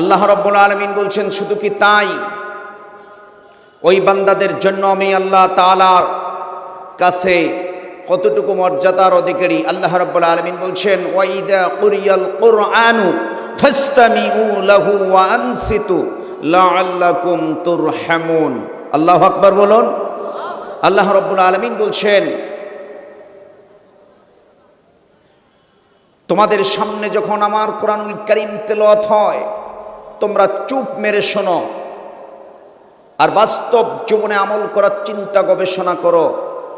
আল্লাহ রব্বুল আলমিন বলছেন, শুধু কি তাই? ওই বান্দাদের জন্য আমি আল্লাহ তালার কাছে কতটুকু মর্যাদার অধিকারী? আল্লাহ রব্বুল আলমিন বলছেন ওয়াইদা কুরিয়াল কুরআনু ফাস্তামিউ লাহু আনসিতু লাআল্লাকুম তুরহামুন। আল্লাহু আকবার বলুন। আল্লাহ রব্বুল আলমিন বলছেন, তোমাদের সামনে যখন আমার কোরআনুল করিম তেলত হয় তোমরা চুপ মেরে শোনো। আর বাস্তব জীবনে আমল করার চিন্তা গবেষণা করো।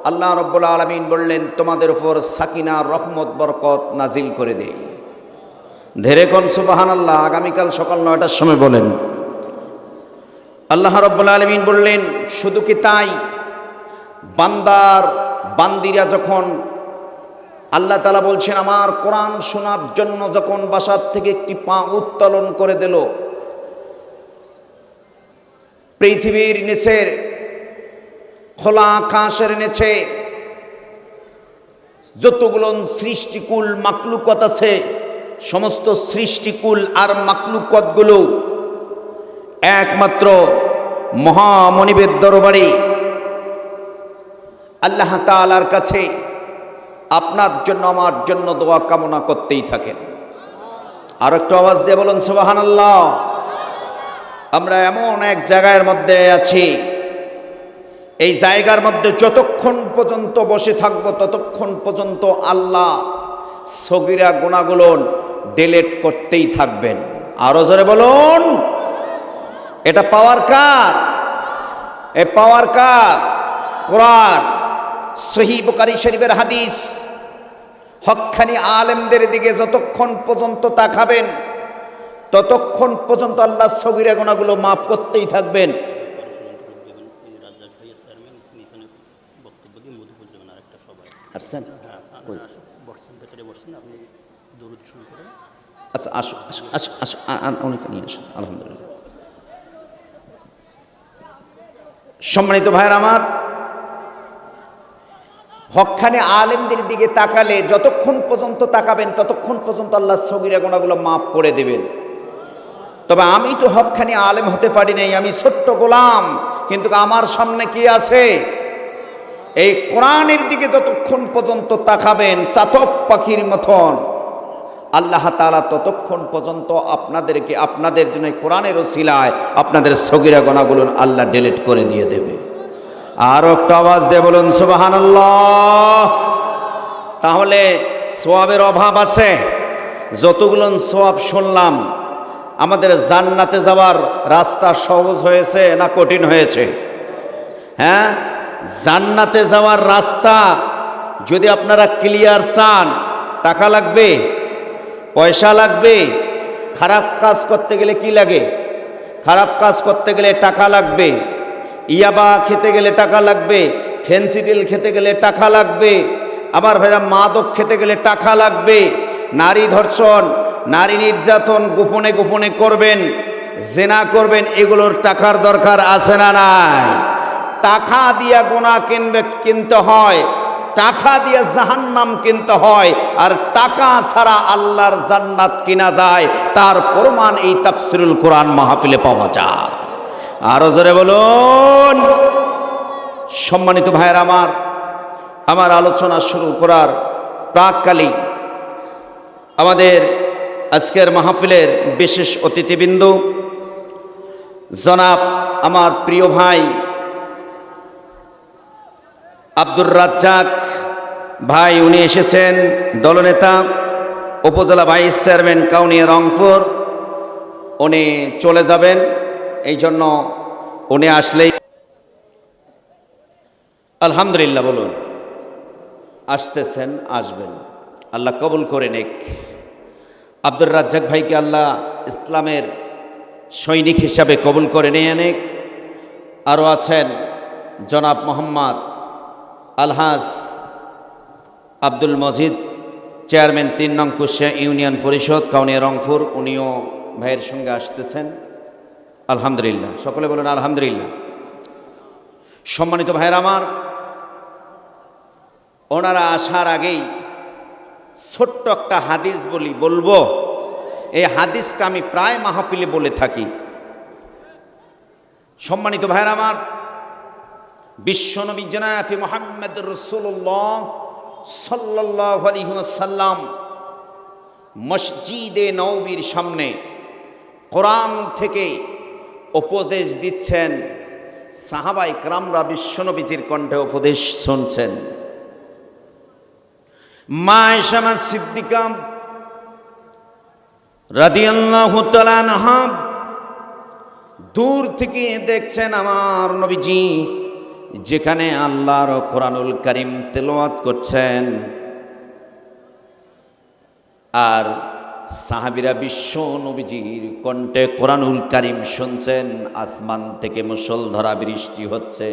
আল্লাহ রব্বুল আলমিন বললেন, তোমাদের উপর সাকিনা, রহমত, বরকত নাজিল করে দেই। ধেরে কন সুবাহান আল্লাহ আগামীকাল সকাল নয়টার সময় বলেন, আল্লাহ রব্বুল আলমিন বললেন, শুধু কি তাই? বান্দার, বান্দিরা যখন আল্লাহ তালা বলছেন, আমার কোরআন শোনার জন্য যখন বাসার থেকে একটি পা উত্তোলন করে দিল পৃথিবীর নিচের, খোলা আকাশের নিচে যতগুলো সৃষ্টিকুল মাকলুকত আছে, সমস্ত সৃষ্টিকুল আর মাকলুকতগুলো একমাত্র মহামনিবের দরবারে আল্লাহ তালার কাছে আপনার জন্য, আমার জন্য দোয়া কামনা করতেই থাকেন। আর একটু আওয়াজ দিয়ে বলুন সুবাহান আল্লাহ আমরা এমন এক জায়গার মধ্যে আছি। এই জায়গার মধ্যে যতক্ষণ পর্যন্ত বসে থাকব, ততক্ষণ পর্যন্ত আল্লাহ সগিরা গুণাগুলো ডিলেট করতেই থাকবেন। আরও জোরে বলুন, এটা পাওয়ার কার? এ পাওয়ার কার? কোরআন সহি শরীফের হাদিস। হকখানি আলেমদের দিকে যতক্ষণ পর্যন্ত তাকাবেন ততক্ষণ পর্যন্ত আল্লাহ সগিরা গোনাগুলো মাফ করতেই থাকবেন। আচ্ছা আলহামদুলিল্লাহ। সম্মানিত ভাইয়ের আমার, হকখানে আলেমদের দিকে তাকালে যতক্ষণ পর্যন্ত তাকাবেন, ততক্ষণ পর্যন্ত আল্লাহ সগিরা গোনাগুলো মাফ করে দেবেন। তবে আমি তো হকখানি আলেম হতে পারি নাই, আমি ছোট্ট গোলাম। কিন্তু আমার সামনে কি আছে? এই কোরআনের দিকে যতক্ষণ পর্যন্ত তাকাবেন, চাতক পাখির মতন, আল্লাহ তালা ততক্ষণ পর্যন্ত আপনাদেরকে আপনাদের জন্য কোরআনের ওসিলায় আপনাদের সগিরা গোনাগুলো আল্লাহ ডিলিট করে দিয়ে দেবে। আর একটা আওয়াজ দিয়ে বলুন সুবাহান তাহলে সোয়াবের অভাব আছে। যতগুলো সোয়াব শুনলাম আমাদের জান্নাতে যাওয়ার রাস্তা সহজ হয়েছে না কঠিন হয়েছে? হ্যাঁ? জান্নাতে যাওয়ার রাস্তা যদি আপনারা ক্লিয়ার চান, টাকা লাগবে? পয়সা লাগবে? খারাপ কাজ করতে গেলে কি লাগে? খারাপ কাজ করতে গেলে টাকা লাগবে। ইয়াবা খেতে গেলে টাকা লাগবে। ফেন্সিডিল খেতে গেলে টাকা লাগবে। আবার ভাইরা মাদক খেতে গেলে টাকা লাগবে। নারী ধর্ষণ নারী নির্যাতন গোপনে গোপনে করবেন, জেনা করবেন, এগুলোর টাকার দরকার আছে না নাই। টাকা দিয়া গোনা কিনবে, কিনতে হয়, টাকা দিয়ে জাহান্নাম কিনতে হয়, আর টাকা ছাড়া আল্লাহর জান্নাত কিনা যায়, তার প্রমাণ এই তাফসিরুল কোরআন মাহফিলে পাওয়া যায়। আরও জোরে বলুন। সম্মানিত ভাইয়ের আমার আমার আলোচনা শুরু করার প্রাককালে আমাদের আজকের মাহফিলের বিশেষ অতিথিবৃন্দ, জনাব আমার প্রিয় ভাই আব্দুর রাজ্জাক ভাই, উনি এসেছেন, দলনেতা, উপজেলা ভাইস চেয়ারম্যান কাউনিয়া রংপুর। উনি চলে যাবেন, এই জন্য উনি আসলেই আলহামদুলিল্লাহ বলুন, আসতেছেন, আসবেন। আল্লাহ কবুল করে নেক। আব্দুর রাজ্জাক ভাইকে আল্লাহ ইসলামের সৈনিক হিসাবে কবুল করে নিয়ে অনেক আরও আছেন জনাব মোহাম্মদ আলহাস আব্দুল মজিদ, চেয়ারম্যান তিন নং কুশিয়া ইউনিয়ন পরিষদ, কাউনিয়া রংপুর, উনিও ভাইয়ের সঙ্গে আসতেছেন। আলহামদুলিল্লাহ। সকলে বলেন আলহামদুলিল্লাহ। সম্মানিত ভাইয়ের আমার, ওনারা আসার আগেই ছোট্ট একটা হাদিস বলি, বলব, এই হাদিসটা আমি প্রায় মাহফিলে বলে থাকি। সম্মানিত ভাইয়ের আমার, বিশ্বনবী জনাফি মোহাম্মদ রসুল্লাহ সাল্লাহ আলহিহাসাল্লাম মসজিদে নবীর সামনে কোরআন থেকে উপদেশ দিচ্ছেন। সাহাবাই ক্রামরা বিশ্বনবীজির কণ্ঠে উপদেশ শুনছেন। মা এসামা সিদ্দিকা রাদিয়াল্লাহু দূর থেকে দেখছেন আমার নবীজি, যেখানে আল্লাহর কোরআনুল করিম তেলোয়াত করছেন। আর সাহাবিরা বিশ্ব নবীজির কণ্ঠে কোরআনুল কারিম শুনছেন, আসমান থেকে মুসলধারা বৃষ্টি হচ্ছে।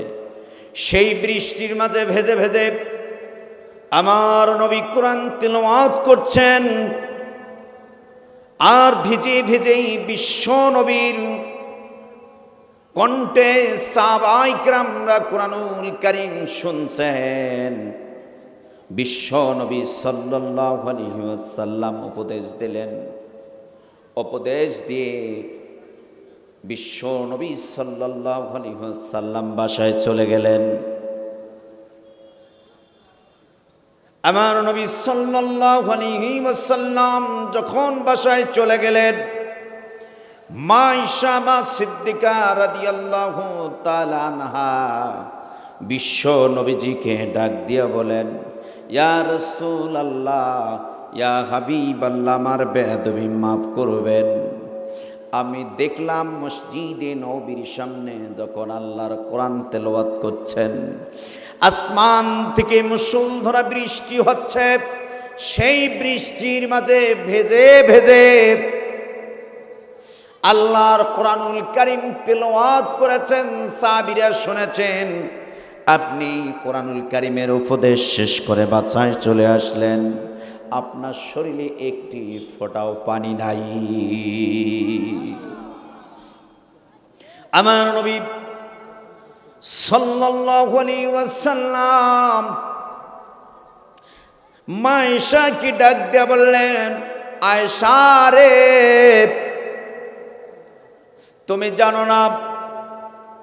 সেই বৃষ্টির মাঝে ভেজে ভেজে আমার নবী কোরআন তেলাওয়াত করছেন। আর ভিজে ভিজেই বিশ্ব নবীর কণ্ঠে সাবাইকরামরা কোরআনুল করিম শুনছেন। বিশ্ব নবী সাল্লাহ উপদেশ দিলেন। উপদেশ দিয়ে বিশ্ব নবী সাল্লাহ আলহিহাসাল্লাম বাসায় চলে গেলেন। আমার নবী আলহিহাসাল্লাম যখন বাসায় চলে গেলেন মা ইসামা সিদ্দিকা রাদিয়াল্লাহু তাআলা আনহা বিশ্ব নবীজিকে ডাক দিয়া বলেন, ইয়া রসুল আল্লাহ ইয়া হাবিব আল্লাহ আমার বেদবি মাফ করবেন। আমি দেখলাম মসজিদে নবীর সামনে যখন আল্লাহর কোরআন তেলাওয়াত করছেন, আসমান থেকে মুসলধারা বৃষ্টি হচ্ছে, সেই বৃষ্টির মাঝে ভেজে ভেজে আল্লাহর কোরআনুল করিম তেলাওয়াত করেছেন সাবিরা শুনেছেন, আপনি কোরআনুল করিমের উপদেশ শেষ করে বাচ্চায় চলে আসলেন। আপনার শরীরে একটি ফোটাও পানি নাই। আমার নবী সাল্লাল্লাহু আলাইহি ওয়াসাল্লাম মায়েশা কি ডাক দিয়ে বললেন আয়সা রে, তুমি জানো না,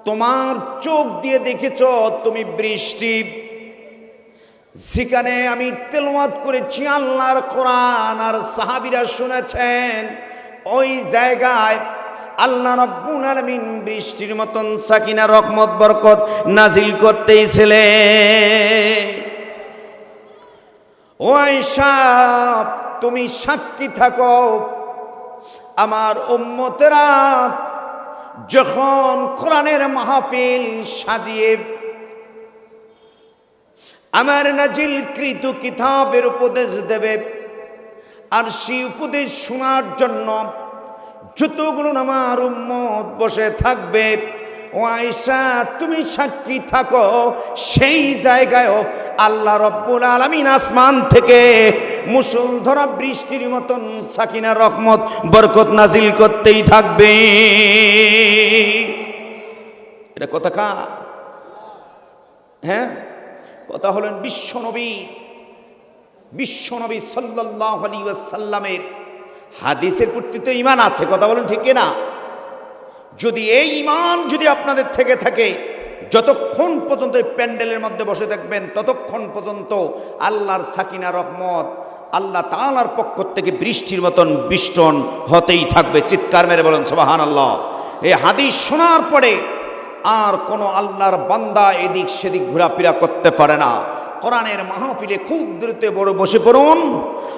তোমার চোখ দিয়ে দেখেছ তুমি বৃষ্টি সেখানে আমি তেলওয়াত করেছি, আল্লাহর কোরআন আর সাহাবিরা শুনেছেন, ওই জায়গায় আল্লাহ রব্বুল আলামিন বৃষ্টির মতন সাকিনা, রহমত, বরকত নাজিল করতেইছিলে ও আয়েশা, তুমি সাক্ষী থাকো। আমার উম্মতেরা যখন কোরআনের মাহফিল সাজিয়ে আমার নাজিল কৃত কিতাবের উপদেশ দেবে। আর সেই উপদেশ শোনার জন্য যতগুলো আমার উম্মত বসে থাকবে, ও আয়সা তুমি সাক্ষী থাকো, সেই জায়গায়ও আল্লাহ রব্বুল আলমিন আসমান থেকে মুসলধরা বৃষ্টির মতন সাকিনা রহমত, বরকত নাজিল করতেই থাকবে। এটা কথা কা হ্যাঁ? কথা হলেন বিশ্বনবীর বিশ্বনবী সাল্লাহ আলী সাল্লামের হাদিসের প্রতি তো ইমান আছে, কথা বলেন ঠিক না যদি এই ইমান যদি আপনাদের থেকে থাকে, যতক্ষণ পর্যন্ত এই প্যান্ডেলের মধ্যে বসে থাকবেন, ততক্ষণ পর্যন্ত আল্লাহর সাকিনা, রহমত, আল্লাহ তালার পক্ষ থেকে বৃষ্টির মতন বিষ্টন হতেই থাকবে। চিৎকার মেরে বলেন সোবাহান আল্লাহ এই হাদিস শোনার পরে আর কোনো আল্লাহর বান্দা এদিক সেদিক ঘোরাফেরা করতে পারে না। কোরআনের মাহফিলে খুব দ্রুত বড় বসে পড়ুন।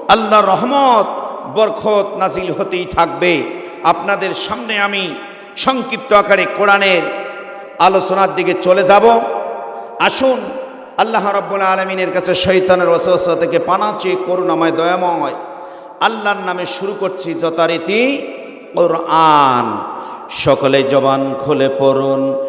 আল্লাহর রহমত বরখত নাজিল হতেই থাকবে। আপনাদের সামনে আমি সংক্ষিপ্ত আকারে কোরআনের আলোচনার দিকে চলে যাব। আসুন, আল্লাহ রব্বুল আলমিনের কাছে শৈতানের ওসওসা থেকে পানা চেয়ে করুণাময়, দয়াময় আল্লাহর নামে শুরু করছি যথারীতি কোরআন। সকলে জবান খুলে পড়ুন।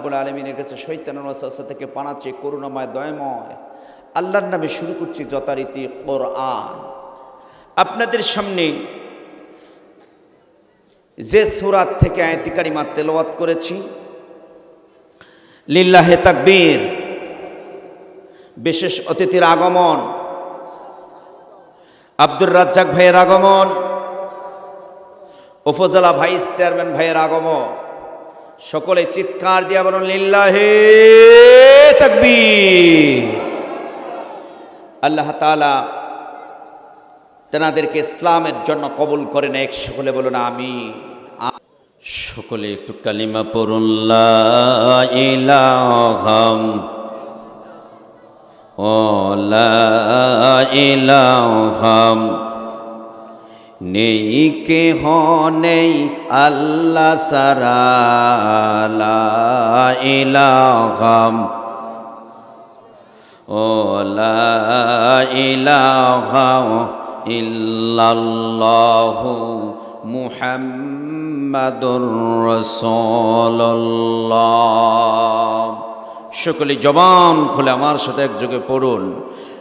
রব্বুল আলমিনের কাছে ওয়াসওয়াসা থেকে পানা করুণাময়, দয়াময়। আল্লাহর নামে শুরু করছি যথারীতি কোরআন। আপনাদের সামনে যে সুরাত থেকে আয়তিকারী মা তেলাওয়াত করেছি, লিল্লাহে তাকবীর, বিশেষ অতিথির আগমন, আব্দুর রাজ্জাক ভাইয়ের আগমন, উপজেলা ভাইস চেয়ারম্যান ভাইয়ের আগমন। সকলে চিৎকার দিয়া বলুন, লিল্লাহে তাকবীর। আল্লাহ তাআলা তেনাদেরকে ইসলামের জন্য কবুল করেন এক সকলে বলুন আমি সকলে একটু কালিমা পড়ুন, লা ইলাহাম ও, লা ইলাহাম নেই কে নেই আল্লাহ সারা ইলাহাম ও ইলাহা ইল্লাল্লাহু মুহাম্মাদুর রাসূলুল্লাহ। সকলে জবান খুলে আমার সাথে একযোগে পড়ুন।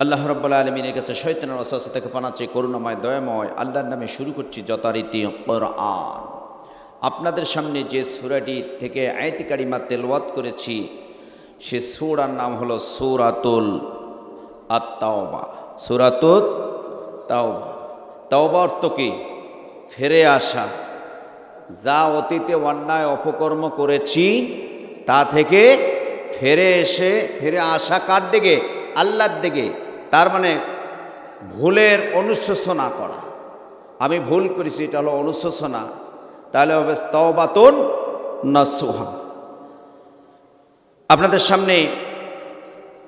আল্লাহ রব্বুল আলমিনের কাছে শৈতানের অস্বাস্থ্য থেকে পানাচ্ছে, করুণাময়, দয়াময়, আল্লাহর নামে শুরু করছি যথারীতি কোরআন। আপনাদের সামনে যে সুরাটি থেকে আয়তিকারিমা তেলওয়াত করেছি, সে সুরার নাম হলো সুরাতুল আত্মাওবা সুরাতুত তাওবা। তাওবা অর্থ কি? ফিরে আসা। যা অতীতে অন্যায়, অপকর্ম করেছি, তা থেকে ফেরে এসে, ফিরে আসা কার দিকে? আল্লাহর দিকে। তার মানে ভুলের অনুশোচনা করা। আমি ভুল করেছি, এটা হলো অনুশোচনা। তাহলে হবে তওবাতুন নসুহা। আপনাদের সামনে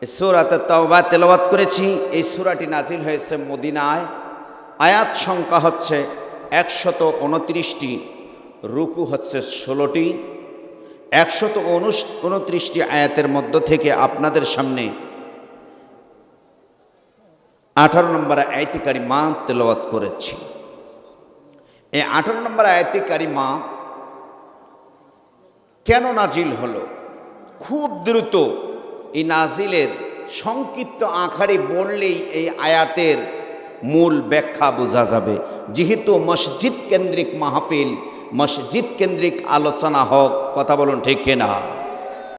সুরাতে তওবা তেলাওয়াত করেছি। এই সুরাটি নাজিল হয়েছে মদিনায়। আয়াত সংখ্যা হচ্ছে একশত উনত্রিশটি, রুকু হচ্ছে ষোলোটি। একশত উনত্রিশটি আয়াতের মধ্য থেকে আপনাদের সামনে আঠারো নম্বর আয়তিকারী মা তেলাওয়াত করেছি। এই আঠারো নম্বর আয়তিকারী মা কেন নাজিল হলো? খুব দ্রুত এই নাজিলের সংক্ষিপ্ত আকারে বললেই এই আয়াতের মূল ব্যাখ্যা বোঝা যাবে। যেহেতু মসজিদ কেন্দ্রিক মাহফিল, মসজিদ কেন্দ্রিক আলোচনা হোক, কথা বলুন ঠিক কিনা?